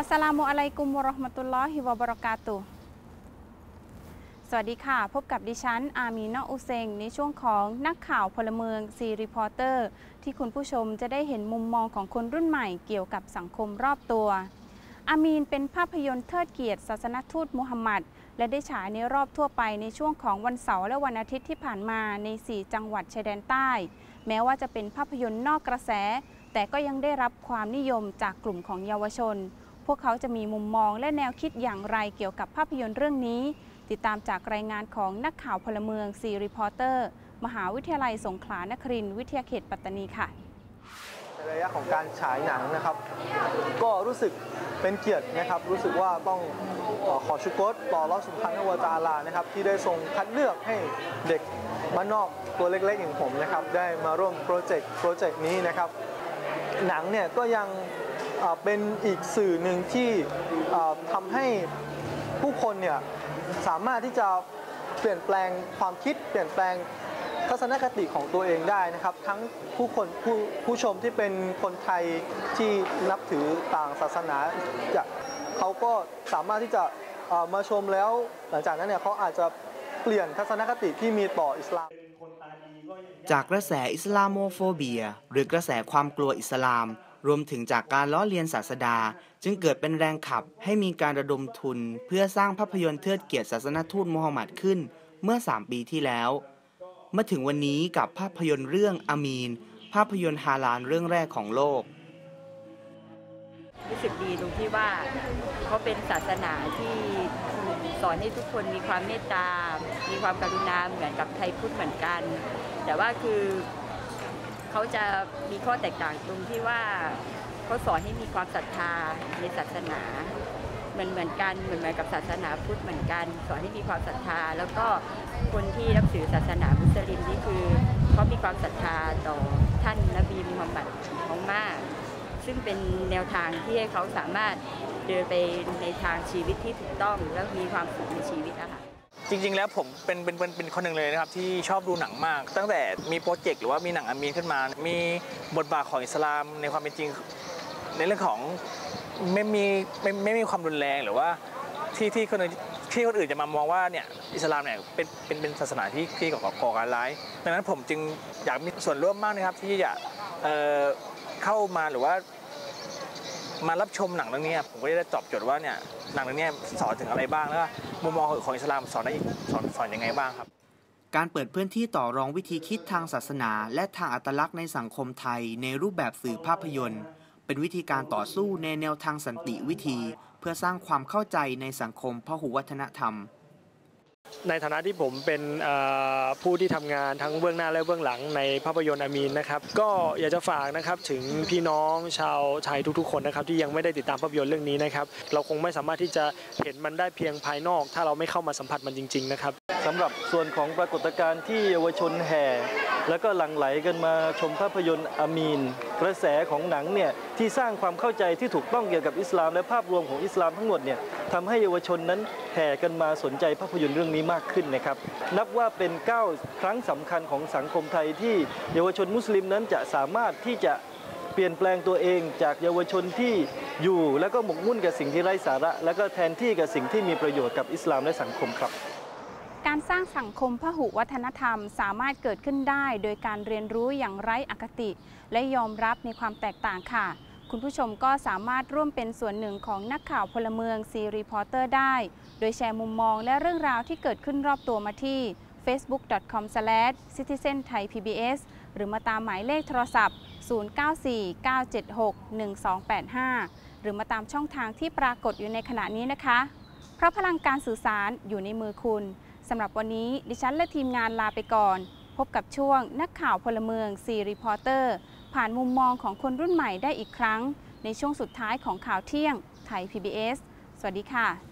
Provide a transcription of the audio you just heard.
อัสลามุอะลัยกุมวะราะห์มะตุลลอฮิวะบะเราะกาตุสวัสดีค่ะ พบกับดิฉัน อามีนาอุเซง ในช่วงของนักข่าวพลเมืองซีรีพอร์เตอร์ ที่คุณผู้ชมจะได้เห็นมุมมองของคนรุ่นใหม่เกี่ยวกับสังคมรอบตัว อามีนเป็นภาพยนตร์เทิดเกียรติศาสนทูตมุฮัมมัด และได้ฉายในรอบทั่วไปในช่วงของวันเสาร์และวันอาทิตย์ที่ผ่านมาใน 4 จังหวัดชายแดนใต้ แม้ว่าจะเป็นภาพยนตร์นอกกระแส แต่ก็ยังได้รับความนิยมจากกลุ่มของเยาวชน พวกเขาจะมีมุมมองและแนวคิดอย่างไรเกี่ยวกับภาพยนตร์เรื่องนี้ ติดตามจากรายงานของนักข่าวพลเมืองซีรีพอร์เตอร์ มหาวิทยาลัยสงขลานครินทร์วิทยาเขตปัตตานีค่ะในระยะของการฉายหนังนะครับ ก็รู้สึกเป็นเกียรตินะครับ รู้สึกว่าต้องขอชุกรต่อรอสุภาพวตาลานะครับ ที่ได้ทรงคัดเลือกให้เด็กบ้านนอกตัวเล็กๆอย่างผมนะครับ ได้มาร่วมโปรเจกต์โปรเจกต์นี้นะครับ หนังเนี่ยก็ยัง เป็นอีกสื่อหนึ่งที่ทำให้ผู้คนเนี่ยสามารถที่จะเปลี่ยนแปลงความคิดเปลี่ยนแปลงทัศนคติของตัวเองได้นะครับ ทั้งผู้คนผู้ผู้ชมที่เป็นคนไทยที่นับถือต่างศาสนาจะเขาก็สามารถที่จะมาชมแล้ว หลังจากนั้นเนี่ยเขาอาจจะเปลี่ยนทัศนคติที่มีต่ออิสลาม จากกระแสอิสลามโมโฟเบีย หรือกระแสความกลัวอิสลาม รวมถึงจากการล้อเลียนศาสดา จึงเกิดเป็นแรงขับให้มีการระดมทุน เพื่อสร้างภาพยนตร์เทิดเกียรติศาสนทูตมูฮัมหมัดขึ้น เมื่อ 3 ปีที่แล้ว มาถึงวันนี้กับภาพยนตร์เรื่องอามีน ภาพยนตร์ฮาลาลเรื่องแรกของโลก รู้สึกดีตรงที่ว่าเขาเป็นศาสนาที่สอนให้ทุกคนมีความเมตตา มีความกรุณาเหมือนกับไทยพุทธเหมือนกัน แต่ว่าคือ เขาจะมีข้อแตกต่างตรงที่ว่าเขาสอนให้มีความศรัทธาในศาสนาเหมือนเหมือนกันเหมือนเหมือนกับศาสนาพุทธเหมือนกัน สอนให้มีความศรัทธา แล้วก็คนที่นับถือศาสนามุสลิมนี่คือเขามีความศรัทธาต่อท่านนบีมุฮัมมัดของมาก ซึ่งเป็นแนวทางที่ให้เขาสามารถเดินไปในทางชีวิตที่ถูกต้อง และมีความสุขในชีวิตอะค่ะ จริง ๆ แล้วผมเป็นเป็นเป็นเป็นคนหนึ่งเลยนะครับที่ชอบดูหนังมาก ตั้งแต่มีโปรเจกต์หรือว่ามีหนังอามีนขึ้นมา มีบทบาทของอิสลามในความเป็นจริง ในเรื่องของไม่มีไม่ไม่มีความรุนแรงหรือว่าที่ที่คนอื่นที่คนอื่นจะมามองว่าเนี่ยอิสลามเนี่ยเป็นเป็นเป็นศาสนาที่ที่ก่อก่อการร้ายดังนั้นผมจึงอยากมีส่วนร่วมมากนะครับที่จะเอ่อเข้ามาหรือว่า มารับชมหนังเรื่องนี้ผมก็ได้ตอบโจทย์ว่าเนี่ยหนังเรื่องนี้สอนถึงอะไรบ้างแล้วมุมมองของอิสลามสอนได้สอนสอนยังไงบ้างครับ การเปิดพื้นที่ต่อรองวิธีคิดทางศาสนา และทางอัตลักษณ์ในสังคมไทย ในรูปแบบสื่อภาพยนตร์ เป็นวิธีการต่อสู้ในแนวทางสันติวิธี เพื่อสร้างความเข้าใจในสังคมพหุวัฒนธรรม ในฐานะที่ผมเป็นผู้ที่ทำงานทั้งเบื้องหน้าและเบื้องหลังในภาพยนตร์อามีนนะครับก็อยากจะฝากนะครับถึงพี่น้องชาวไทยทุกๆ คนนะครับที่ยังไม่ได้ติดตามภาพยนตร์เรื่องนี้นะครับเราคงไม่สามารถที่จะเห็นมันได้เพียงภายนอก ถ้าเราไม่เข้ามาสัมผัสมันจริงๆนะครับสำหรับส่วนของปรากฏการณ์ที่เยาวชนแห่ แล้วก็หลั่งไหลกันมาชมภาพยนตร์อามีน กระแสของหนังเนี่ยที่สร้างความเข้าใจที่ถูกต้องเกี่ยวกับอิสลาม และภาพรวมของอิสลามทั้งหมดเนี่ยทำให้เยาวชนนั้นแห่กันมาสนใจภาพยนตร์เรื่องนี้มากขึ้นนะครับ นับว่าเป็นก้าวครั้งสำคัญของสังคมไทยที่เยาวชนมุสลิมนั้นจะสามารถที่จะเปลี่ยนแปลงตัวเองจากเยาวชนที่อยู่ แล้วก็หมกมุ่นกับสิ่งที่ไร้สาระ แล้วก็แทนที่กับสิ่งที่มีประโยชน์กับอิสลามและสังคมครับ การสร้างสังคมพหุวัฒนธรรมสามารถเกิดขึ้นได้ โดยการเรียนรู้อย่างไร้อคติ และยอมรับในความแตกต่างค่ะ คุณผู้ชมก็สามารถร่วมเป็นส่วนหนึ่งของนักข่าวพลเมืองซีรีพอร์เตอร์ได้ โดยแชร์มุมมองและเรื่องราวที่เกิดขึ้นรอบตัวมาที่ facebook.com/citizenthaipbs หรือมาตามหมายเลขโทรศัพท์ 0949761285 หรือมาตามช่องทางที่ปรากฏอยู่ในขณะนี้นะคะ เพราะพลังการสื่อสารอยู่ในมือคุณ สำหรับวันนี้ดิฉันและทีมงานลาไปก่อน พบกับช่วงนักข่าวพลเมืองซีรีพอร์เตอร์ ผ่านมุมมองของคนรุ่นใหม่ได้อีกครั้ง ในช่วงสุดท้ายของข่าวเที่ยงไทย PBS สวัสดีค่ะ